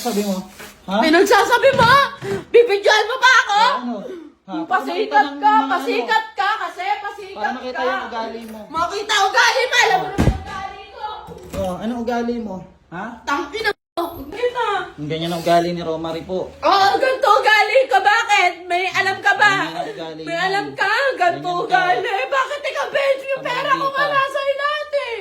sabi mo? Ha? Pinagsasabi mo? Bibidyoan mo ba ako? Ano? Ha? Makita Pasikat ka, mga pasikat ka, kasi Ano, pasikat para makita ka. yung ugali mo. Makita ugali mo, alam mo naman ugali ko. Oh, ano ugali mo? Ha? Tangina mo. Kita. Ganyan ang ugali ni Romary po. Oo, ganito ugali ko. Bakit? May alam ka ba? Ganyan ugali May alam ka? Ganito Ganyan ka. ugali. Bakit ikaw bench yung pera ko nga nasa lahat eh?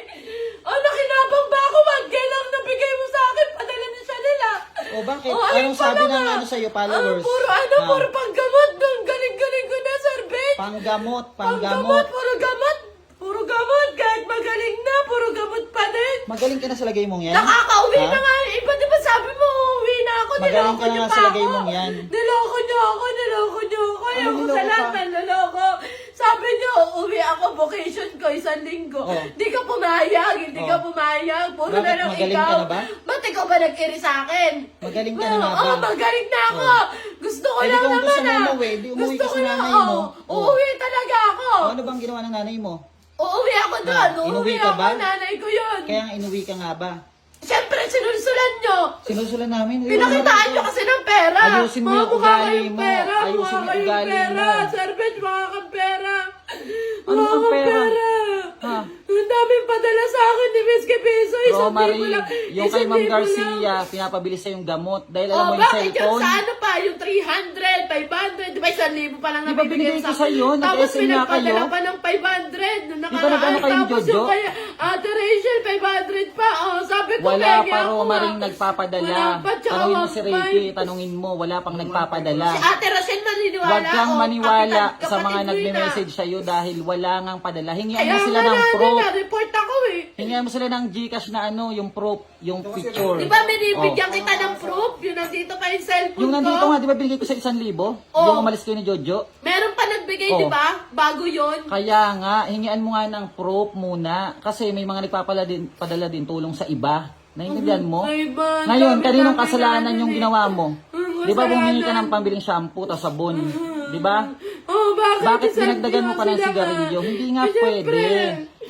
Oh, nakinabang ba ako? Wag lang nabigay mo sa akin. Padala na siya nila. O bakit? Oh, ayun Anong sabi ng ano sa'yo, followers? Ah, puro ano, Ha? puro panggamot. Ang galing-galing ko na, Sir Ben. Panggamot, Panggamot, puro gamot. Puro gamot. Kahit magaling na, puro gamot pa din. Magaling ka na sa lagay mong yan? Nakakauwi Ha? na nga. Iba di ba sabi mo, uuwi na ako. Magaling Niloko ka na niyo nga pa sa lagay ako. mong yan. Niloko niyo ako, niloko niyo ako. Ayaw Ano ko niloko sa lahat ka? ng niloko. Sabi niyo, uuwi ako, vacation ko, isang linggo. Oh. Di ka pumayag, hindi ka Oh. pumayag. Puro Bakit? na lang Magaling ikaw. ka na ba? Ikaw ba nag-iri sa akin? Magaling ka na nga Oo, ba? magaling na ako. Oh. Gusto ko Eh, di lang kung naman gusto mo ah. umuwi, di umuwi Gusto ka ko sa lang, nanay oo. mo. Oh. Uuwi talaga ako. O, ano bang ginawa ng nanay mo? Uuwi ako doon. Ah, Uuwi inuwi ka ako, ba? nanay ko yun. Kaya nga inuwi ka nga ba? Siyempre, sinulsulan nyo. Sinusulan namin. Pinakitaan nyo kasi ng pera. Ayusin mo Mga yung mukha ugali kayong mo. Pera, Ayusin mukha yung kayong ugali pera. mo. Sir Ben, mukha kang pera. Ano Mukha kang kang pera? Daming padala sa akin ni Miss Piso. Isang Romary, lang. yung kay Ma'am Garcia, pinapabilis sa yung gamot. Dahil alam Oh, mo yung bakit yung cellphone. sa ano pa? Yung 300, 500, di ba isang libo pa lang Di ba nabibigyan binigay sa sa'yo? Tapos pinagpadala pa ng 500. Nung nakaraan. nag-ano kayong Tapos Jojo? yung kay Ate Rachel, 500 pa. Oh, sabi ko, Wala pa Romary ah. nagpapadala. Wala pa, Tanungin mo si 1.5. Ricky, tanungin mo, wala pang nagpapadala. Si Ate Rachel maniniwala Huwag kang ako. maniwala sa mga ah. nagme-message sa'yo dahil wala ngang padala. Hingian mo sila ng proof. Na, report ako eh. Hingian mo sila ng Gcash na ano, yung proof, yung picture. Di ba binibigyan Oh. kita ng proof? Yung nandito pa yung cellphone Yung nandito ko. nga, di ba binigay ko sa isang libo? Oh. Yung umalis kayo ni Jojo? Meron pa nagbigay, Oh. di ba? Bago yon. Kaya nga, hingian mo nga ng proof muna. Kasi may mga nagpapala din, padala din tulong sa iba. Naiintindihan mo? Sa iba, Ngayon, kaninong kasalanan yung ginawa mo? Di ba bumili ka ng pambiling shampoo at sabon? Di ba? Oh, bakit? Bakit dinagdagan mo pa ng sigarilyo? Hindi nga pwede.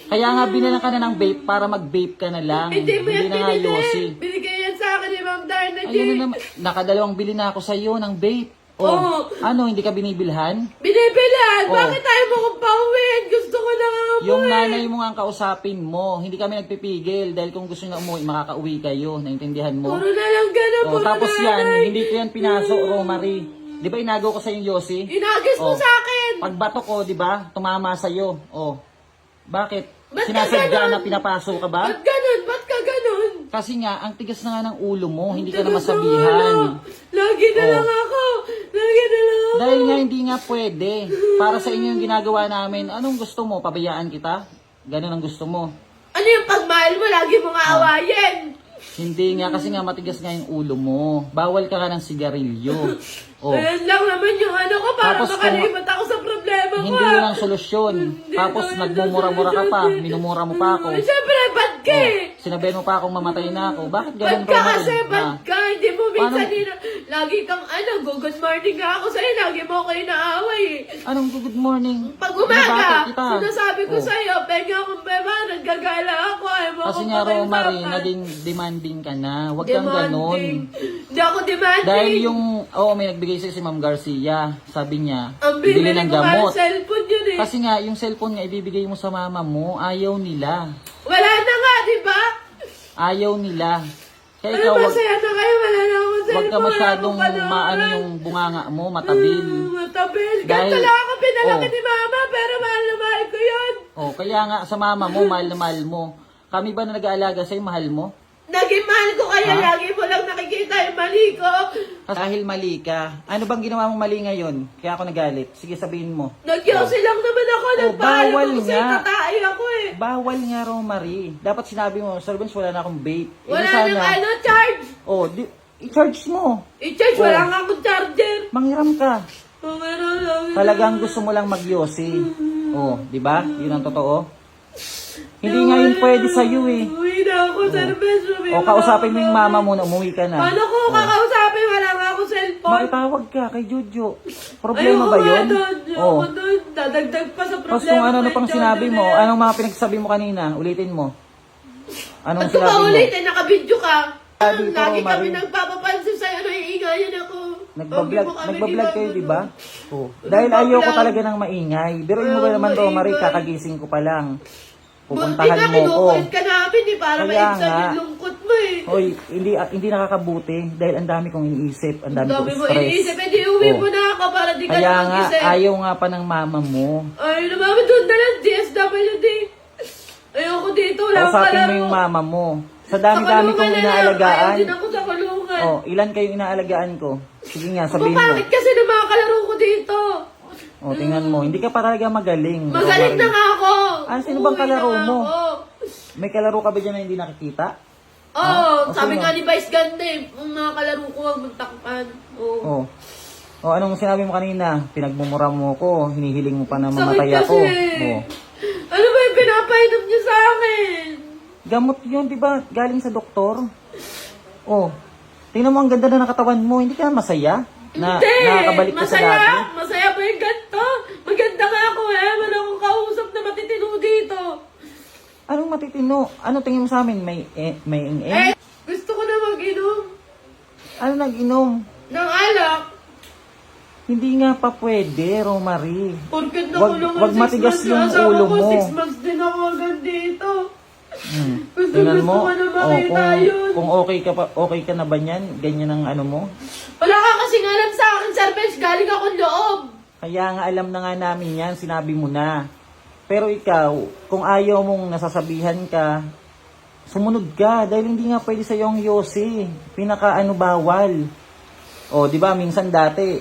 Kaya nga binalan ka na ng vape para mag-vape ka na lang. Hindi yan na nga yosi. Binigay yan sa akin ni Ma'am Darna. Ayun na naman. Nakadalawang bili na ako sa'yo ng vape. Oh, Oo. ano, hindi ka binibilhan? Binibilan! Oh. Bakit tayo mo kong pauwiin? Gusto ko na nga umuwi. Yung nanay mo nga ang kausapin mo. Hindi kami nagpipigil dahil kung gusto niya umuwi, makakauwi kayo. Naintindihan mo? Puro na lang ganun, Oh, puro tapos yan, nanay. hindi ko yan pinaso, Romary. Di ba inagaw ko sa yung Yossi? Inagis mo Oh. sa akin! Pagbato ko, di ba, tumama sa'yo. Oh. Bakit? Ba't ka Sinasadya ganun? na pinapaso ka ba? Ba't ganun? Ba't? Kasi nga, ang tigas na nga ng ulo mo, hindi ka na masabihan. Lagi na Oh. lang ako. Lagi na lang ako. Dahil nga hindi nga pwede. Para sa inyo yung ginagawa namin, anong gusto mo? Pabayaan kita? Ganun ang gusto mo. Ano yung pagmahal mo? Lagi mo Ah. nga awayin. Hindi nga, kasi nga matigas nga yung ulo mo. Bawal ka nga ng sigarilyo. Oh. Ayan lang naman yung ano ko para Tapos kung- makalimutan ako sa problema ko. Hindi ah. yun ang solusyon. Tapos nagmumura-mura ka pa. Minumura mo pa ako. Eh, Siyempre, bad ka Oh. eh. Sinabihan mo pa akong mamatay na ako. Bakit ganun ka Romary? kasi, Ha? ka. Hindi mo minsan Paano- din, lagi kang ano, go good morning nga ako sa'yo. Lagi mo ako inaaway eh. Anong good morning? Pag umaga, kita. sinasabi ko Oh. sa'yo, penga akong beba, naggagala ako. Ayaw mo Kasi akong nga, Romary, pakiusapan. naging demanding ka na. Huwag kang. Demanding. Hindi ako demanding. Dahil yung, oo, may nagbigay sa'yo si Ma'am Garcia. Sabi niya, Ang bibili bibili ng ko gamot. cellphone yun eh. Kasi nga, yung cellphone nga ibibigay mo sa mama mo, ayaw nila. Wala na di ba? Ayaw nila. Kaya Ano ikaw, ba wag, saya na kayo? Wala na akong cellphone. wag ka masyadong maano yung bunganga mo, matabil. Mm, Matabil. Ganito Dahil- lang ako pinalaki Oh. ni mama, pero mahal na mahal ko yun. Oh, kaya nga sa mama mo, mahal na mahal mo. Kami ba na nag-aalaga sa'yo, mahal mo? Naging mahal ko kaya Ha? lagi mo lang nakikita yung mali ko. Dahil mali ka. Ano bang ginawa mong mali ngayon? Kaya ako nagalit. Sige, sabihin mo. Nagyosi lang naman ako. Oh, Nagpaalam bawal ako sa'yo, nga. tatay ako eh. Bawal nga, Romary. Dapat sinabi mo, Sir Vince, wala na akong vape. Eh, Wala sana- nang ano, charge. Oh, di, i-charge mo. I-charge, Oh. wala nga akong charger. Manghiram ka. Oh, meron lang. Talagang gusto mo lang magyosi. Oh, di ba? Yun ang totoo. Hindi nga yun pwede sa iyo eh. Uwi na ako, Sir Ben. Uwi O na kausapin mo yung mama mo na umuwi ka na. Paano ko Oh. kakausapin? Wala nga ako cellphone. Makitawag ka kay Jojo. Problema Ayoko ba nga yun? doon. Ayoko Oh. doon. Dadagdag pa sa problema. Tapos kung ano na ko pang sinabi mo, na anong mga pinagsasabi mo kanina, ulitin mo. Anong Ba't ko sinabi ba mo? ulit? Eh, nakabidyo ka. Ah, dito, Lagi kami Romary. nagpapapansin sa'yo, naiingayan ako. Nagbablog, Huwag mo kami nagbablog kayo, di ba? Oh. Dahil ayoko talaga ng maingay. Pero mo ba naman, Romary, maingay. kakagising ko pa lang. Pupuntahan mo ko. kinukulit ka namin eh, para Kaya maibsan nga. yung lungkot mo eh. Hoy, hindi ah, hindi nakakabuti dahil ang dami kong iniisip, ang dami Dami kong mo stress. iniisip, eh di uwi Oh. mo na ako para di ka Kaya na nga, mag-isip. ayaw nga pa ng mama mo. Ay, naman doon na lang, DSWD. Ayoko dito, wala akong Kausapin mo kalaro. yung mama mo. Sa Sa dami-dami kong na lang. inaalagaan. Ayaw din ako sa kulungan. Oh, ilan kayo inaalagaan ko? Sige nga, sabihin mo. bakit kasi ng mga kalaro ko dito? Oh, tingnan mo, hindi ka pa talaga magaling. Magaling na nga ako. Ah, sino bang kalaro na mo? ako. May kalaro ka ba dyan na hindi nakikita? Oo, Ah, sabi okay nga ni Vice Ganda eh, ang mga kalaro ko ang magtakpan. Oo. Oh. Oh, anong sinabi mo kanina? Pinagmumura mo ko, hinihiling mo pa na Sakit mamatay kasi. ako. Oh. Ano ba yung pinapainom niyo sa akin? Gamot yun, di ba? Galing sa doktor. Oh. Tingnan mo ang ganda na ng katawan mo. Hindi ka masaya? Na, Hindi! nakakabalik ka sa Masaya! dati? Masaya pa yung ganito! Maganda nga ako eh! Wala akong kausap na matitino dito! Matitino? Ano tingin mo sa amin? May, eh, may ing Eh, gusto ko na mag-inom Ano nag-inom? ng alak. Hindi nga pa pwede, Romary. Porket Wag- nakulong wag ang six matigas months, yung ulo ko, mo. Six months din ako agad dito. Hmm. Gusto, Tingnan gusto mo, ko na oh, makita kung, yun. kung okay ka pa, okay ka na ba niyan? Ganyan ang ano mo? Wala ka kasi alam sa akin, Sir Bench. Galing akong loob. Kaya nga alam na nga namin yan, sinabi mo na. Pero ikaw, kung ayaw mong nasasabihan ka, sumunod ka dahil hindi nga pwede sa yung yosi. Pinaka ano bawal. O, di ba minsan dati,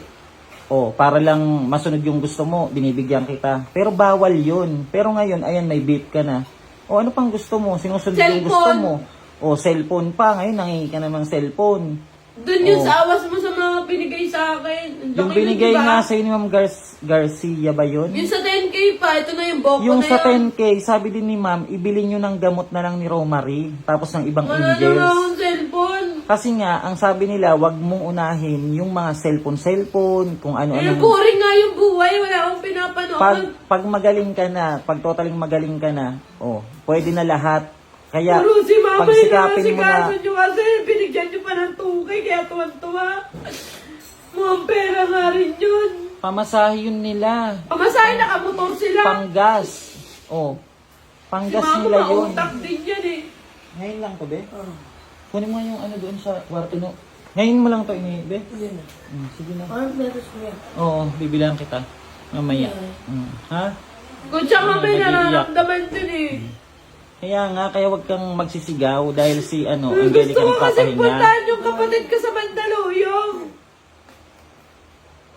o para lang masunod yung gusto mo, binibigyan kita. Pero bawal yun. Pero ngayon, ayan, may beat ka na. O ano pang gusto mo? Sinusunod yung gusto mo. O cellphone pa, ngayon nangingi ka namang cellphone. Doon yun Oh. sa awas mo sa mga binigay sa akin. Ang Yung laki nun, binigay diba? nga sa'yo ni Ma'am Gar- Garcia ba yun? Yung sa 10k pa, ito na yung boko Yung na sa yun. 10K, sabi din ni ma'am, ibili nyo ng gamot na lang ni Romary, tapos ng ibang Wala na nga angels. akong cellphone. Kasi nga, ang sabi nila, wag mong unahin yung mga cellphone-cellphone, kung Eh, ano-ano. boring nga yung buhay. Wala akong pinapanood. Pag, pag magaling ka na, pag totaling magaling ka na, oh, pwede na lahat. Kaya, Puro si mama yung nasikaso nyo kasi. Binigyan nyo pa ng tukay, kaya tuwan-tuwa. Mukhang pera nga rin yun. pamasahe yun nila. Pamasahe nakamotor sila. Panggas. Oh, si panggas mama nila yun. mautak din yan eh. Ngayon lang to, be? Kunin mo yung ano doon sa kwarto no. Ngayon mo lang to ini, be? Mm, sige na. Oo, bibilang kita. Mamaya. Mm. Ha? Kung siya may Nag-iiyak. nararamdaman din eh. Kaya nga, kaya wag kang magsisigaw dahil si ano, Gusto Angelica ko kasi nagpapahinga. puntahan yung kapatid ko sa Mandaluyong.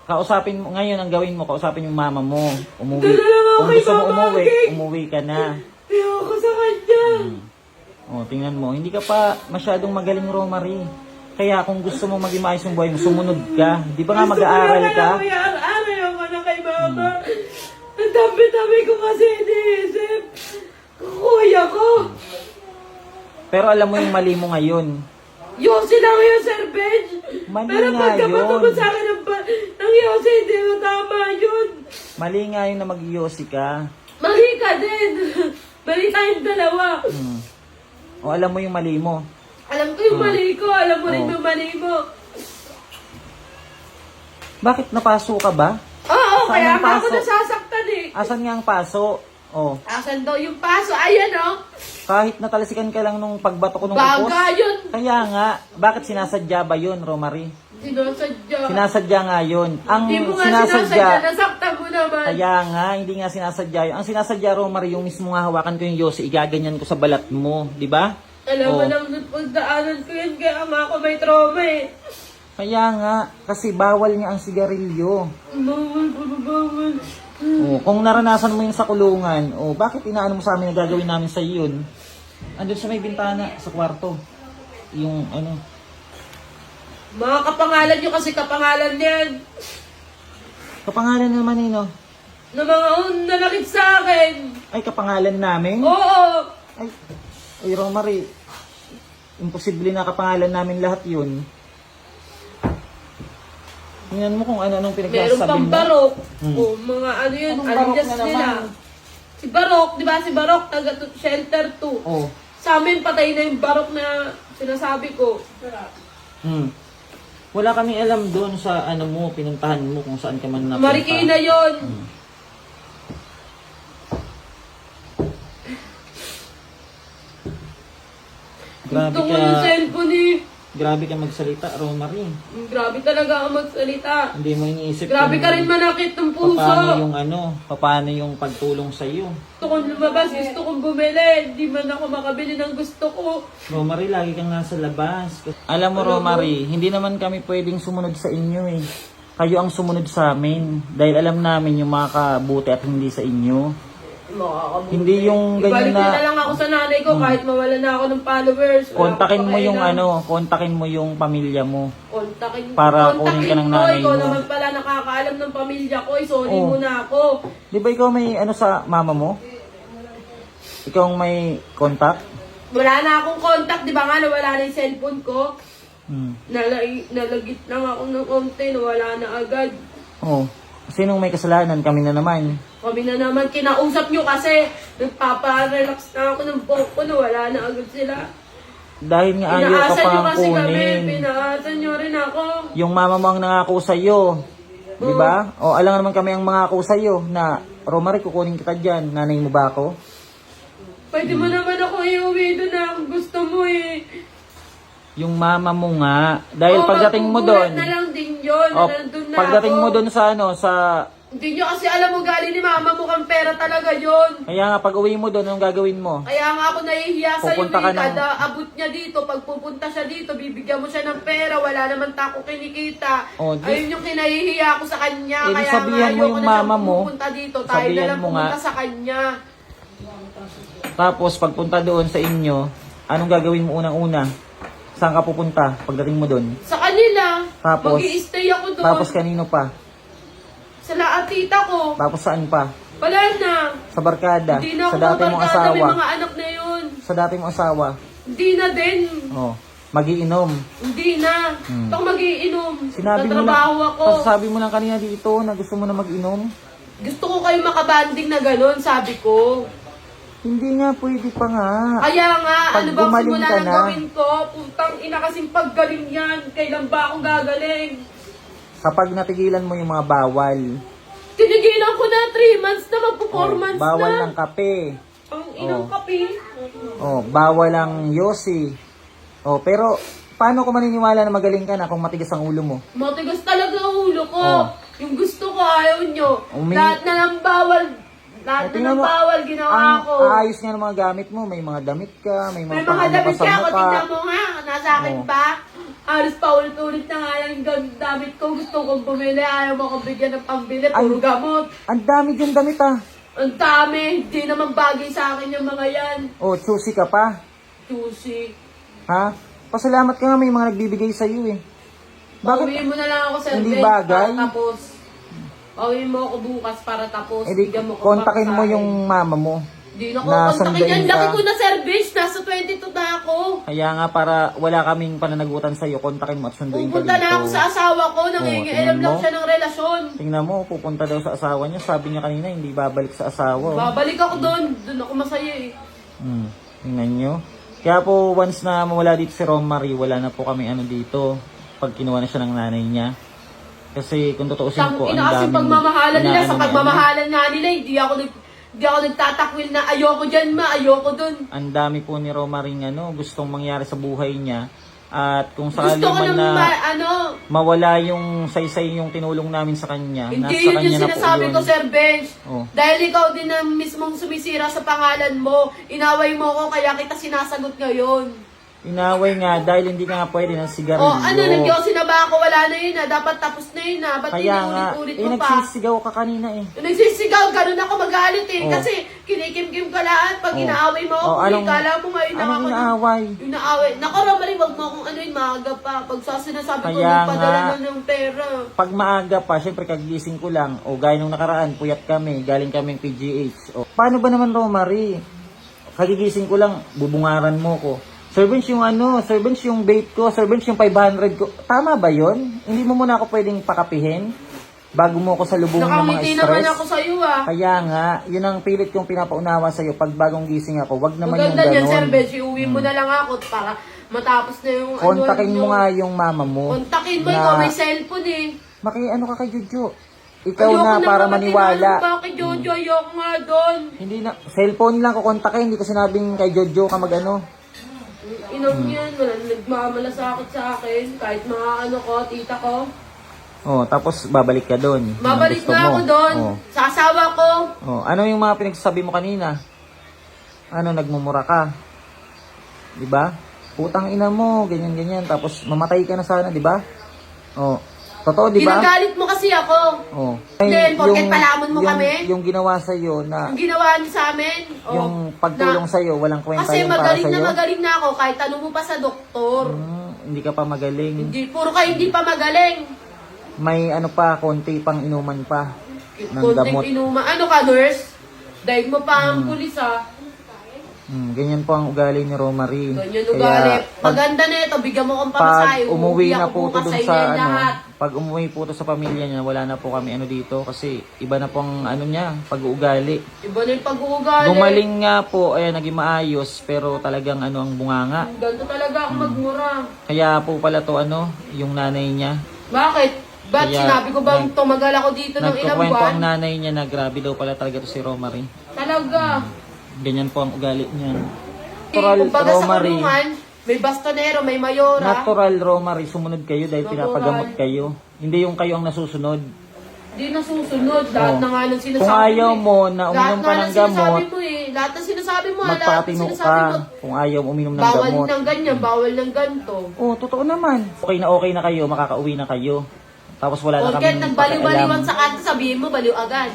Kausapin mo, ngayon ang gawin mo, kausapin yung mama mo. Umuwi. Dala lang ako Kung kay gusto mo Mama umuwi, Aging. umuwi ka na. Ayoko sa kanya. O, tingnan mo, hindi ka pa masyadong magaling, Romary. Kaya kung gusto mo maging maayos yung buhay mo, sumunod ka. Di ba nga Gusto ko mag-aaral naman ka? ako i-aral ako na kay mama. Ang dami-dami ko kasi iniisip. Kuya ko. Pero alam mo yung mali mo ngayon. Yossi lang yun, Sir Benj. Mali Pero nga pagkabato mo yun. sa akin ng, ba- ng Yossi, hindi mo tama yun. Mali nga yung na mag ka. Mali ka din. Mali tayong dalawa. Hmm. O alam mo yung mali mo. Alam ko yung mali ko. Alam mo rin Oh. yung mali mo. Bakit napaso ka ba? Oo, Saan kaya ang nga ako paso? nasasaktan eh. Asan nga ang paso? Oh, Asan daw yung paso? Ayan oh. kahit natalsikan ka lang nung pagbato ko nung upos. Baga yun. Kaya nga, bakit sinasadya ba yun, Romary? Sinasadya. Sinasadya nga yun. Ang Hindi mo nga sinasadya, sinasadya. Nasaktan mo naman. kaya nga, hindi nga sinasadya yun. Ang sinasadya, Romary, yung mismo nga hawakan ko yung Yossi, igaganyan ko sa balat mo, di ba? Alam mo Oh. pagdaanan ko yan, kaya nga ako may trauma eh. Kaya nga, kasi bawal niya ang sigarilyo. Bawal, bawal, bawal. Oh, kung naranasan mo yun sa kulungan, oh, bakit inaano mo sa amin na gagawin namin sa yun? Andun sa may bintana, sa kwarto. Yung ano, Mga kapangalan nyo kasi kapangalan yan. kapangalan naman nino. Na mga nanakit sa akin. Ay, kapangalan namin? Oo. Ay, ay Romary, imposible na kapangalan namin lahat yun. Tingnan mo kung ano-anong Meron pinagsasabi pang mo. barok. Hmm. O mga ano yun, Anong barok alias na nila. Si Barok, di ba si Barok, taga to- shelter 2. Oh, Sa amin, patay na yung barok na sinasabi ko. Hmm. Wala kami alam doon sa ano mo, pinuntahan mo kung saan ka man napunta. Marikina yon. Grabe Gusto ko yung ka, cellphone eh. Grabe ka magsalita, Romary. Grabe talaga ang magsalita. Hindi mo iniisip Grabe kung ka rin manakit ng puso. paano yung ano, paano yung pagtulong sa iyo. Gusto kong lumabas, gusto kong bumili. Hindi man ako makabili ng gusto ko. Romary, lagi kang nasa labas. Alam mo, Romary, hindi naman kami pwedeng sumunod sa inyo eh. Kayo ang sumunod sa amin. Dahil alam namin yung makabuti at hindi sa inyo. Makakabuti. Hindi yung ganyan Ibalik na- na lang ako sa nanay ko kahit mawala na ako ng followers. Wala Kontakin akong mo yung ano, kontakin mo yung pamilya mo. Kontakin, Para kontakin kunin ka ng mo. nanay Ikaw mo. naman pala nakakaalam ng pamilya ko. Eh, sorry Oh. mo na ako. Di ba ikaw may ano sa mama mo? Ikaw ang may contact? Wala na akong contact. Di ba nga nawala na yung cellphone ko? Hmm. Nalagi, nalagit lang ako ng konti. Nawala na agad. Oh. Sinong may kasalanan? Kami na naman. Kami na naman kinausap nyo kasi nagpapa-relax na ako ng buhok ko. Nawala na agad sila. Dahil nga ayaw ka Pinaasan nyo pang kasi kami. kunin. Pinaasan nyo rin ako. Yung mama mo ang nangako sa'yo. Di ba? O alam naman kami ang mangako sa'yo na Romary, kukunin kita dyan. Nanay mo ba ako? Pwede mo naman ako iuwi doon na gusto mo eh. Yung mama mo nga. Dahil Oo, pagdating mo doon. na lang din yun. O, na nandun na pagdating ako. mo doon sa ano, sa... Hindi nyo kasi alam mo galing ni mama mukhang pera talaga yun. Kaya nga pag uwi mo doon, anong gagawin mo? Kaya nga ako nahihiya sa Pupunta ka ng- Kada abot niya dito, pag pupunta siya dito, bibigyan mo siya ng pera, wala naman tako kinikita. Oh, di- Ayun yung kinahihiya ko sa kanya. Eh, di Kaya sabihan nga mo ayoko yung na siyang mama mo. pupunta dito. Tayo na Sabihan lang mo nga. pumunta sa kanya. Tapos pagpunta doon sa inyo, anong gagawin mo unang-una? Saan ka pupunta pagdating mo doon? Sa kanila, Tapos- mag stay ako doon. Tapos kanino pa? Sa laat tita ko. Tapos saan pa? Wala na. Sa barkada? Hindi na ako Sa dati mong mabarkada, asawa? May mga anak na yun. Sa dati mong asawa? Hindi na din. Oh, magiinom. Hindi na. Hmm. Ako magiinom. Sinabi mo lang, ako. sabi mo lang kanina dito na gusto mo na mag-inom. Gusto ko kayo makabanding na ganun, sabi ko. Hindi nga, pwede pa nga. Kaya nga, Pag ano gumaling simula ka ng na. gawin ko? Puntang ina kasing paggaling yan. Kailan ba akong gagaling? Kapag natigilan mo yung mga bawal. Tinigilan ko na 3 months na, magpo 4 Oh, months bawal na. ng kape. Ang inang Oh. kape. Oh, bawal ang yosi. Oh, pero paano ko maniniwala na magaling ka na kung matigas ang ulo mo? Matigas talaga ang ulo ko. Oh. Yung gusto ko, ayaw nyo. Umi- Lahat na ng bawal. Lahat Eh, na tingnan ng mo, bawal ginawa ang ko. ayos nga ng mga gamit mo. May mga damit ka, may May mga mga pang- damit ka ako, tingnan mo nga, nasa akin Oh. pa. Alos pa ulit-ulit na nga lang yung damit ko. Gusto kong bumili, ayaw mo akong bigyan ng pambili, puro Ay. gamot. Ang dami dyan damit ah. Ang dami, hindi naman bagay sa akin yung mga yan. Oh, choosy ka pa. Juicy. Ha? Pasalamat ka nga may mga nagbibigay sa iyo eh. Bakit? Pauwiin mo na lang ako sa Hindi event bagay? para tapos. Pauwiin mo ako bukas para tapos. Eh di, Bigyan kontakin mo yung mama mo. Hindi na ko kontakin yan. Laki ko na service. Nasa 22 na ako. Kaya nga para wala kaming pananagutan sa iyo, kontakin mo at sunduin ka Pupunta dito. na ako sa asawa ko. Nangingialam lang siya ng relasyon. Tingnan mo, pupunta daw sa asawa niya. Sabi niya kanina, hindi babalik sa asawa. oh. Babalik ako doon. Doon ako masaya eh. Hmm. Tingnan nyo. Kaya po, once na mawala dito si Romary, wala na po kami ano dito. Pag kinuha na siya ng nanay niya. Kasi kung tutuusin Tang po, ang ina kasi daming pagmamahalan nila. Sa pagmamahalan nga nila, hindi ako nag... Hindi ako nagtatakwil na ayoko dyan ma, ayoko dun. Ang dami po ni Romary ano, gustong mangyari sa buhay niya. At kung sakali Gusto ko man na ma, ano, mawala yung saysay yung tinulong namin sa kanya, Hindi nasa yun kanya yung na po sinasabi yun. ko, Sir Bench. Oh. Dahil ikaw din ang mismong sumisira sa pangalan mo. Inaway mo ko, kaya kita sinasagot ngayon. Inaway nga dahil hindi ka nga pwede ng sigarilyo. O ano, nagyosin na ba ako? Wala na yun na. Dapat tapos na yun na. Ba't Kaya nga, inuulit-ulit eh mo pa? nagsisigaw ka kanina eh. Nagsisigaw, ganun ako magalit eh. Oh. Kasi kinikim-kim ka lahat. Pag Oh. inaaway mo ako, Oh, huli anong- ka lang mo ngayon na anong ako. inaaway? Yung naaway. Naku, wag mo akong ano yun, maaga pa. Pag sa sinasabi ko, Kaya magpadala nga. na ng pera. Pag maaga pa, syempre kagigising ko lang, o gaya nung nakaraan, puyat kami, galing kaming PGH. O, paano ba naman Romary? Kagigising ko lang, bubungaran mo ko. Sir Vince, yung ano, Sir yung bait ko, Sir Vince, yung 500 ko. Tama ba yon? Hindi mo muna ako pwedeng pakapihin? bago mo ako sa lubungin ng mga Nakangiti naman stress. ako sa'yo ah. Kaya nga, yun ang pilit kong pinapaunawa sa'yo pag bagong gising ako. Wag naman Maganda yung niyan, Sir ganun. Benji. Uwi mo na lang ako para matapos na yung Kontakin ano, mo nga yung mama mo. Kontakin mo, na- ikaw may cellphone eh. Maki, ano ka kay Jojo? Ikaw Ayoko na para mga maniwala. tinanong Bakit Jojo? Ayoko nga doon. Hindi na, cellphone lang ko kontakin. Hindi ko sinabing kay Jojo ka mag-ano. Inom Hmm. yan, wala nagmamalasakit sa akin. Kahit mga ano ko, tita ko. Oh, tapos babalik ka doon. Gusto na mo. ako doon. Oh. Sa asawa ko. Oh, ano yung mga pinagsasabi mo kanina? Ano, nagmumura ka? 'Di ba? Putang ina mo, ganyan ganyan. Tapos mamatay ka na sana, 'di ba? Oh. Totoo, 'di ba? Ginagalit mo kasi ako. Oh. Then, porket palamon mo yung, kami? Yung ginawa sa na Ang ginawa niyo sa amin. oh, yung pagtulong na- sa iyo, walang kwenta Kasi yung para magaling sa na iyo. magaling na ako kahit tanong mo pa sa doktor. hindi ka pa magaling. Hindi, puro kayo hindi pa magaling. May ano pa, konti pang inuman pa ng Konting gamot. inuma. Ano ka, nurse? Daig mo pa ang Hmm. pulis ah. Hmm, ganyan po ang ugali ni Romary. Ganyan Kaya, ugali. pag- Maganda na ito, bigyan mo kong pag pamasahe. umuwi na po to bukas dun sa ano, lahat. pag umuwi po to sa pamilya niya, wala na po kami ano dito kasi iba na po ang ano niya, pag-uugali. Iba na yung pag-uugali. Gumaling nga po, ayan, naging maayos, pero talagang ano ang bunganga. Ganito talaga Hmm. ako magmura. Kaya po pala to ano, yung nanay niya. Bakit? Ba't Kaya, sinabi ko bang nag- tumagal ako dito ng ilang Nagkukwento buwan? ang nanay niya na grabe daw pala talaga to si Romary. Talaga. Ganyan po ang ugali niya. Eh, Natural kumbaga sa Romary. kulungan, may bastonero, may mayora. Natural Romary, sumunod kayo dahil Natural. pinapagamot kayo. Hindi yung kayo ang nasusunod. Di nasusunod. Lahat Oh. na nga ng sinasabi Kung ayaw eh. mo na uminom Lahat ka ng sinasabi gamot, mo eh. Lahat ng sinasabi mo, lahat ng magpatino sinasabi ka mo. kung ayaw uminom ng Bawal gamot. ng ganyan, bawal ng ganto. Oh, totoo naman. Okay na okay na kayo, makakauwi na kayo. Tapos wala na kami nagbaliw-baliwan sa kanto, sabihin mo, baliw agad.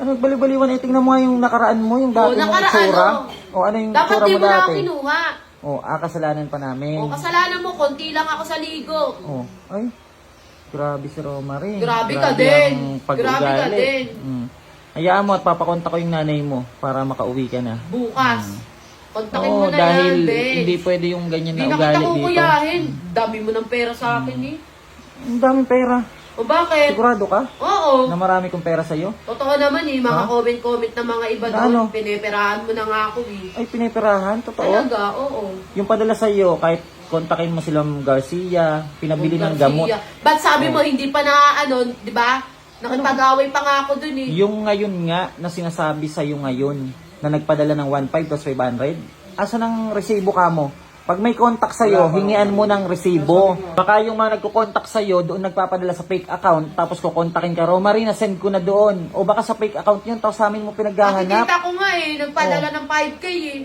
Ano, baliw-baliwan? Eh, tingnan mo nga yung nakaraan mo, yung dati Oh, mong nakaraan, itsura. oh. O ano yung Dapat itsura di mo mo na ako dati? kinuha. Oh, ah, kasalanan pa namin. O kasalanan mo, konti lang ako sa ligo. Oh, ay. Grabe si Romary. Grabe ka din. ang pag-ugali. Grabe ka din. Mm. Hayaan mo at papakonta ko yung nanay mo para makauwi ka na. Bukas. Kontakin mo Oo, na dahil yan, Ben. hindi pwede yung ganyan Hindi na na ugali kita dito. Hmm. kukuyahin. Dami mo ng pera sa akin eh. Ang daming pera. O bakit? Sigurado ka Oo. na marami kong pera sa'yo? Totoo naman eh, mga Ha? comment-comment ng mga iba Na doon. ano? Pineperahan mo na nga ako eh. Ay, piniperahan? Totoo? Talaga, oo. Yung padala sa'yo, kahit kontakin mo silang Garcia, pinabili ng gamot. Garcia. Ba't sabi mo, hindi pa na ano, di ba? Nakipag-away pa nga ako dun eh. Yung ngayon nga, na sinasabi sa'yo ngayon, na nagpadala ng 1.5 plus 500, asa ng resibo ka mo? Pag may contact sa'yo, hingian mo ng resibo. Baka yung mga nagko-contact sa'yo, doon nagpapadala sa fake account, tapos kukontakin ka, Romary, na-send ko na doon. O baka sa fake account yun, tapos sa amin mo pinaghahanap. Nakikita ko nga eh, nagpadala Oh. ng 5K eh.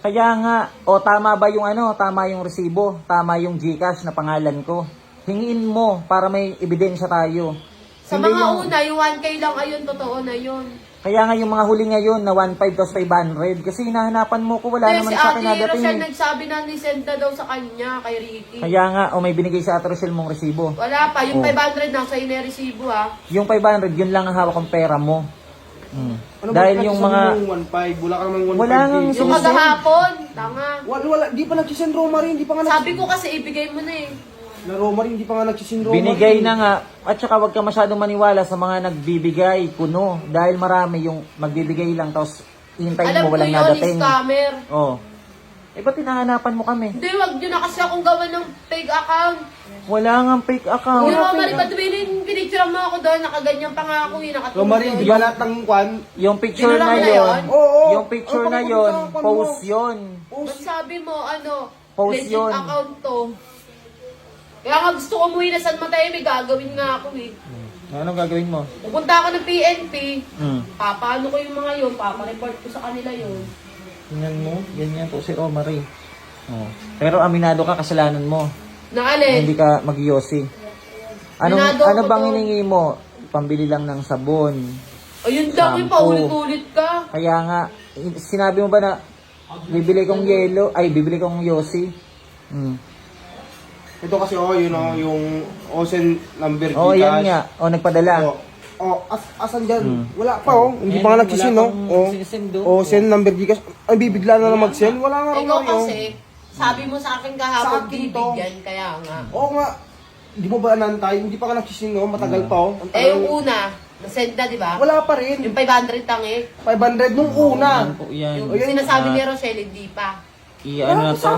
Kaya nga, o tama ba yung ano, tama yung resibo, tama yung GCash na pangalan ko. Hingiin mo para may ebidensya tayo. Sa Hindi mga yung- una, yung 1K lang ayun, totoo na yun. Kaya nga yung mga huli ngayon na 1.5 plus 500 kasi hinahanapan mo ko wala Kasi naman si sa Ate akin nadating. Rochelle eh. nagsabi na ni-send na daw sa kanya, kay Ricky. Kaya nga, o may binigay sa Ate Rochelle mong resibo. Wala pa, yung Oh. 500 nasa iniresibo ha. Yung 500, yun lang ang hawak kong pera mo. Hmm. Ano Dahil yung mga... 1.5, wala ka namang 1.5 Wala nga dito. Yung Sinisend. kagahapon, tanga. Wala, wala, di pa nagsisend Romary, hindi pa nga Sabi ko kasi ibigay mo na eh. Na Romary, hindi pa nga nagsisend Romary. Binigay na nga. At saka wag ka masyadong maniwala sa mga nagbibigay, kuno. Dahil marami yung magbibigay lang, tapos hintayin Alam mo ko walang yun, nadating. scammer. Oh. Eh, ba't hinahanapan mo kami? Hindi, wag nyo na kasi akong gawan ng fake account. Wala nga fake account. Hindi mo, Mari, ba't bilin, pinicture mo ako doon, nakaganyan pa nga ako eh, nakatulog. Romary, di ba lahat ng kwan? Yung picture Tinulak na mo na yon, yun? Oo. yung picture na saan post mo? yon. Ba't sabi mo, ano, Post legit yun. account to. Kaya nga gusto ko umuwi na San Mateo, may gagawin nga ako eh. Anong gagawin mo? Pupunta ako ng PNP, Hmm. papaano ko yung mga yun, papareport ko sa kanila yun. Tingnan mo, ganyan po si Omari. Oh. Pero aminado ka, kasalanan mo. Na alin? Hindi ka magyosi. Aminado ano ako bang doon. hiningi mo? Pambili lang ng sabon. Ayun lang yung Shampoo. paulit-ulit ka. Kaya nga, i- sinabi mo ba na bibili kong yelo, ay bibili kong yosi? Hmm. Ito kasi, oh, yun, oh, yung OSEN number Oh, Gcash. yan nga. Oh, nagpadala. Oh, oh as, asan dyan? Hmm. Wala pa, oh. Hindi pa nga wala nagsisend, oh. Oh, oh. oh send number Gcash. Ay, bibigla na lang mag-send. Wala nga Ikaw oh. kasi, sabi mo sa akin kahapon, Sa akin to. bibigyan, kaya nga. Oo nga. di mo ba anantay? Hindi pa ka nagsisino, matagal pa oh. Ang Eh, tagal- yung una, nasend na, di ba? Wala pa rin. Yung 500 tangi. 500 nung una. Yan po yan. Yung O, yan. sinasabi ni Rochelle, hindi pa. I, ano na to?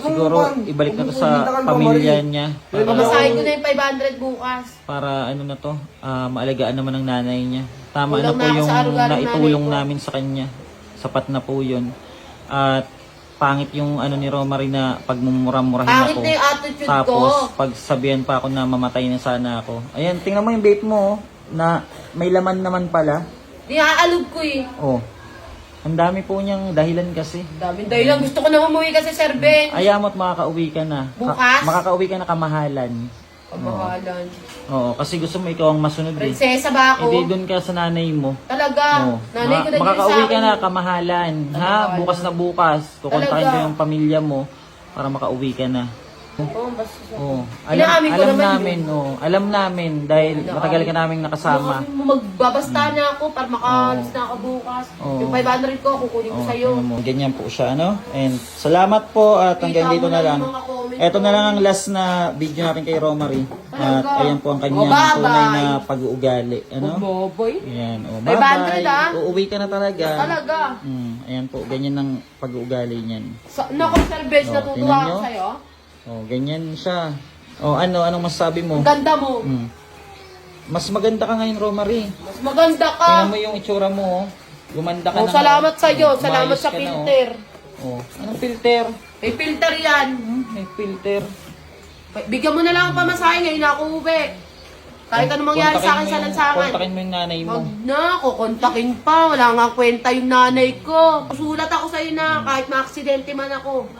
Siguro, ibalik na to sa pamilya niya. Para, Pamasahin ko na yung 500 bukas. para ano na to, ah, maalagaan naman ng nanay niya. Tama Kulang na po na ako yung sa aruga ng naitulong nanay ko. namin sa kanya. Sapat na po yun. At pangit yung ano ni Romary na pagmumura-murahin Pangit ako. na yung attitude Tapos, ko. pag sabihan pa ako na mamatay na sana ako. Ayan, tingnan mo yung vape mo, oh, na may laman naman pala. Di aalog ko eh. Oh. Ang dami po niyang dahilan kasi. Daming dahilan. Gusto ko na umuwi kasi, Sir Ben. Ayamo't makakauwi ka na. Ka- Bukas? makakauwi ka na kamahalan. Pagbahalan. Oo, kasi gusto mo ikaw ang masunod eh. Prinsesa ba ako? Hindi doon ka sa nanay mo. Talaga. Oo. Nanay ko Ma- na din sa makakauwi ka na kamahalan. Ha? Kamahalan. Bukas na bukas. Kukontakin Talaga. ko yung pamilya mo para makauwi ka na. Oo, basta sa... Oo. Alam, Inaamin ko alam naman namin, oo. Alam namin dahil Inaamin. matagal ka naming nakasama. Ano, Magbabasta na ako para makaalis Oo. na ako bukas. Oo. Yung 500 ko, kukunin ko Oh, sa'yo. tingnan mo. Ganyan po siya, ano? And salamat po at hanggang Kita dito mo na na lang. yung mga comment Ito na lang ang last na video natin kay Romary. At Talaga. ayan po ang kanyang Oh, bye-bye. tunay na pag-uugali. Ano? Oh, boy. Ayan. Oh, 500 bye-bye. ah. Uuwi ka na talaga. Talaga. Mm, ayan po, ganyan ang pag-uugali niyan. Sa, nako, Sir Ben, Oh, natutuwa tingnan ako nyo. sa'yo. Oh, ganyan siya. Oh, ano, anong masasabi mo? Ang ganda mo. Mm. Mas maganda ka ngayon, Romary. Mas maganda ka. Tingnan mo yung itsura mo, oh. Gumanda ka Oh, na. salamat oh. sa'yo. Oh, Salamat sa ka na, oh. filter. Oh, anong filter? May filter yan. Hmm, may filter. Bigyan mo na lang ang pamasahe ngayon ako uwi. Kahit anong mangyari sa akin, sa lansangan. Kontakin mo yung nanay mo. Wag na, kukontakin pa. Wala nga kwenta yung nanay ko. Sulat ako sa'yo na kahit maaksidente man ako.